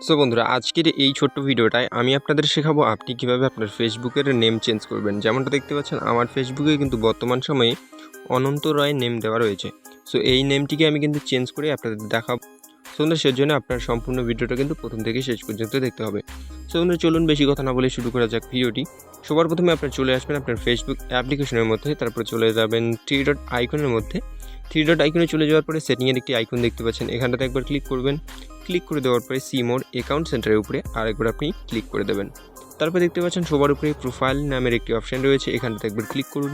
So বন্ধুরা, আজকের এই ছোট্ট ভিডিওটায় আমি আপনাদের শেখাবো আপনি কীভাবে আপনার ফেসবুকের নেম চেঞ্জ করবেন। যেমনটা দেখতে পাচ্ছেন, আমার ফেসবুকে কিন্তু বর্তমান সময়ে অনন্ত রায় নেম দেওয়া রয়েছে। সো এই নেমটিকে আমি কিন্তু চেঞ্জ করে আপনাদের দেখাবো। সো বন্ধুরা, সেজন্য আপনার সম্পূর্ণ ভিডিওটা কিন্তু প্রথম থেকে শেষ পর্যন্ত দেখতে হবে। সো বন্ধুরা, চলুন বেশি কথা না বলে শুরু করা যাক ভিডিওটি। সবার প্রথমে আপনার চলে আসবেন আপনার ফেসবুক অ্যাপ্লিকেশনের মধ্যে, তারপর চলে যাবেন থ্রি ডট আইকনের মধ্যে। থ্রি ডট আইকনে চলে যাওয়ার পরে সেটিংয়ের একটি আইকন দেখতে পাচ্ছেন। এখানটাতে একবার ক্লিক করবেন। ক্লিক করে দেওয়ার পরে সিমোর অ্যাকাউন্ট সেন্টারের উপরে আরেকবার আপনি ক্লিক করে দেবেন। তারপর দেখতে পাচ্ছেন সবার উপরে প্রোফাইল নামের একটি অপশান রয়েছে। এখানটাতে একবার ক্লিক করুন।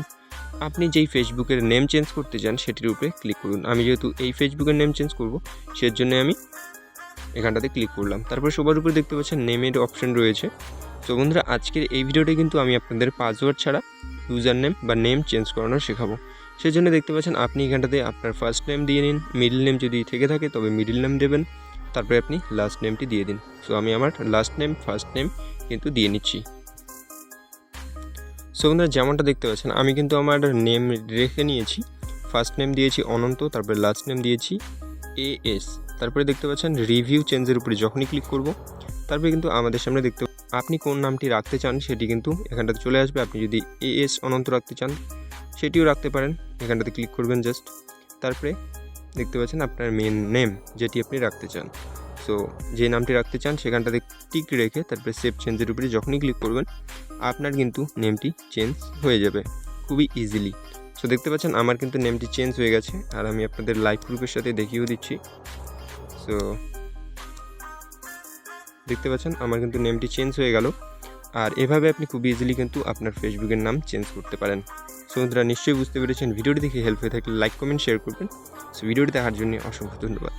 আপনি যেই ফেসবুকের নেম চেঞ্জ করতে চান সেটির উপরে ক্লিক করুন। আমি যেহেতু এই ফেসবুকের নেম চেঞ্জ করব, সেজন্য আমি এখানটাতে ক্লিক করলাম। তারপর সবার উপরে দেখতে পাচ্ছেন নেমের অপশান রয়েছে। তো বন্ধুরা, আজকের এই ভিডিওটা কিন্তু আমি আপনাদের পাসওয়ার্ড ছাড়া ইউজার নেম বা নেম চেঞ্জ করানো শেখাবো। সেই জন্য দেখতে পাচ্ছেন আপনি এখানটাতে আপনার ফার্স্ট নেম দিয়ে নিন মিডল নেম যদি থেকে থাকে তবে মিডল নেম দেবেন, তারপরে আপনি লাস্ট নেমটি দিয়ে দিন। সো আমি আমার লাস্ট নেম ফার্স্ট নেম কিন্তু দিয়ে নিচ্ছি। সো বন্ধুরা, যেমনটা দেখতে পাচ্ছেন, আমি কিন্তু আমার নেম রেখে নিয়েছি। ফার্স্ট নেম দিয়েছি অনন্ত, তারপরে লাস্ট নেম দিয়েছি এ এস তারপরে দেখতে পাচ্ছেন রিভিউ চেঞ্জের উপরে যখনই ক্লিক করব, তারপরে কিন্তু আমাদের সামনে দেখতে আপনি কোন নামটি রাখতে চান, সেটি কিন্তু এখানটাতে চলে আসবে। আপনি যদি এ এস অনন্ত রাখতে চান সেটিও রাখতে পারেন। এখানটাতে ক্লিক করবেন জাস্ট তারপরে দেখতে পাচ্ছেন আপনার মেন নেম যেটি আপনি রাখতে চান। সো যে নামটি রাখতে চান, সেখানটাতে টিক রেখে তারপরে সেভ চেঞ্জের উপরে যখনই ক্লিক করবেন, আপনার কিন্তু নেমটি চেঞ্জ হয়ে যাবে খুবই ইজিলি সো দেখতে পাচ্ছেন আমার কিন্তু নেমটি চেঞ্জ হয়ে গেছে, আর আমি আপনাদের লাইভ গ্রুপের সাথে দেখিয়েও দিচ্ছি। সো দেখতে পাচ্ছেন আমার কিন্তু নেমটি চেঞ্জ হয়ে গেল। আর এভাবে আপনি খুব ইজিলি কিন্তু আপনার ফেসবুকের নাম চেঞ্জ করতে পারেন। সো বন্ধুরা, নিশ্চয়ই বুঝতে পেরেছেন। ভিডিওটি দেখে হেল্প হয়ে থাকলে লাইক কমেন্ট শেয়ার করবেন। সো ভিডিওটি দেখার জন্য অসংখ্য ধন্যবাদ।